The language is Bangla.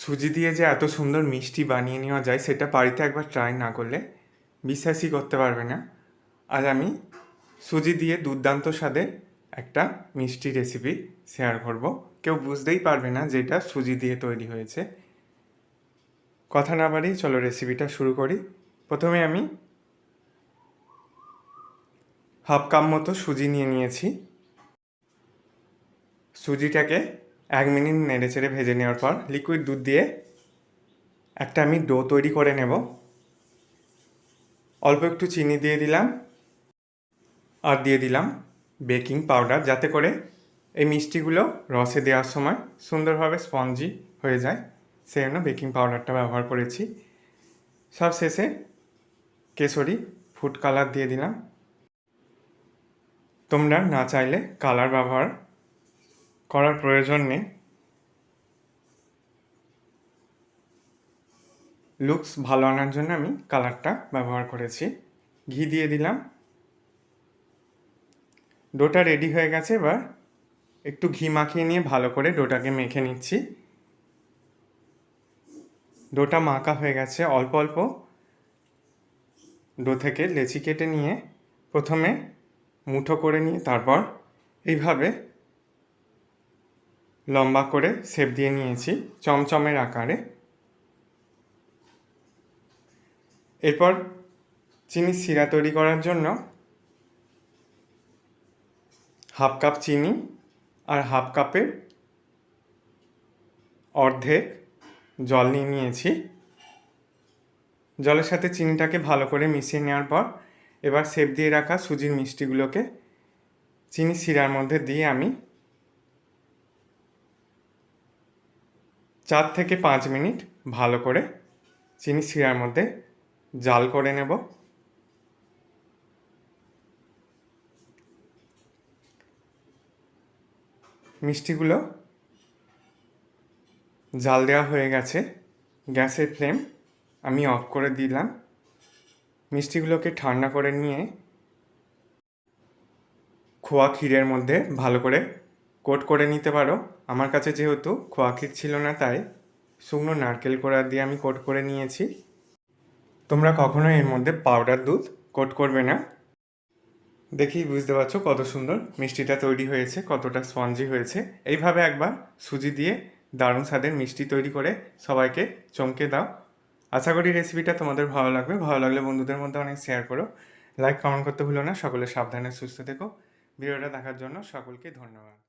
সুজি দিয়ে যে এত সুন্দর মিষ্টি বানিয়ে নেওয়া যায়, সেটা বাড়িতে একবার ট্রাই না করলে বিশ্বাসই করতে পারবে না। আজ আমি সুজি দিয়ে দুর্দান্ত স্বাদে একটা মিষ্টি রেসিপি শেয়ার করব। কেউ বুঝতেই পারবে না যেটা সুজি দিয়ে তৈরি হয়েছে। কথা না বাড়ি চলো রেসিপিটা শুরু করি। প্রথমে আমি হাফ কাপ মতো সুজি নিয়ে নিয়েছি। সুজিটাকে এক মিনিট নেড়ে চেড়ে ভেজে নেওয়ার পর লিকুইড দুধ দিয়ে একটা আমি ডো তৈরি করে নেব। অল্প একটু চিনি দিয়ে দিলাম আর দিয়ে দিলাম বেকিং পাউডার যাতে করে এই মিষ্টিগুলো রসে দেওয়ার সময় সুন্দরভাবে স্পঞ্জি হয়ে যায়। সেই জন্য বেকিং পাউডারটা ব্যবহার করেছি। সব শেষে কেশরি ফুড কালার দিয়ে দিলাম। তোমরা না চাইলে কালার ব্যবহার করার প্রয়োজন নেই। লুকস ভালো আনার জন্য আমি কালারটা ব্যবহার করেছি। ঘি দিয়ে দিলাম। ডোটা রেডি হয়ে গেছে, এবার একটু ঘি মাখিয়ে নিয়ে ভালো করে ডোটাকে মেখে নিচ্ছি। ডোটা মাখা হয়ে গেছে অল্প অল্প। ডো থেকে লেচি কেটে নিয়ে প্রথমে মুঠো করে নিয়ে তারপর এইভাবে লম্বা করে শেপ দিয়ে নিয়েছি, চমচমের আকারে। এরপর চিনি শিরা তৈরি করার জন্য হাফ কাপ চিনি আর হাফ কাপের অর্ধেক জল নিয়ে নিয়েছি। জলের সাথে চিনিটাকে ভালো করে মিশিয়ে নেওয়ার পর এবার সেপ দিয়ে রাখা সুজির মিষ্টিগুলোকে চিনি শিরার মধ্যে দিয়ে আমি চার থেকে পাঁচ মিনিট ভালো করে চিনি শিরার মধ্যে জাল করে নেব। মিষ্টিগুলো জাল দেওয়া হয়ে গেছে, গ্যাসের ফ্লেম আমি অফ করে দিলাম। মিষ্টিগুলোকে ঠান্ডা করে নিয়ে খোয়া ক্ষীরের মধ্যে ভালো করে কোট করে নিতে পারো। আমার কাছে যেহেতু খোয়া ছিল না, তাই শুকনো নারকেল কোড়া দিয়ে আমি কোট করে নিয়েছি। তোমরা কখনো এর মধ্যে পাউডার দুধ কোট করবে না। দেখি, বুঝতে পারছ কত সুন্দর মিষ্টিটা তৈরি হয়েছে, কতটা স্পঞ্জি হয়েছে। এইভাবে একবার সুজি দিয়ে দারুণ স্বাদের মিষ্টি তৈরি করে সবাইকে চমকে দাও। আশা করি রেসিপিটা তোমাদের ভালো লাগবে। ভালো লাগলে বন্ধুদের মধ্যে অনেক শেয়ার করো। লাইক, কমেন্ট করতে ভুলো না। সকলে সাবধানে সুস্থ থেকো। ভিডিওটা দেখার জন্য সকলকে ধন্যবাদ।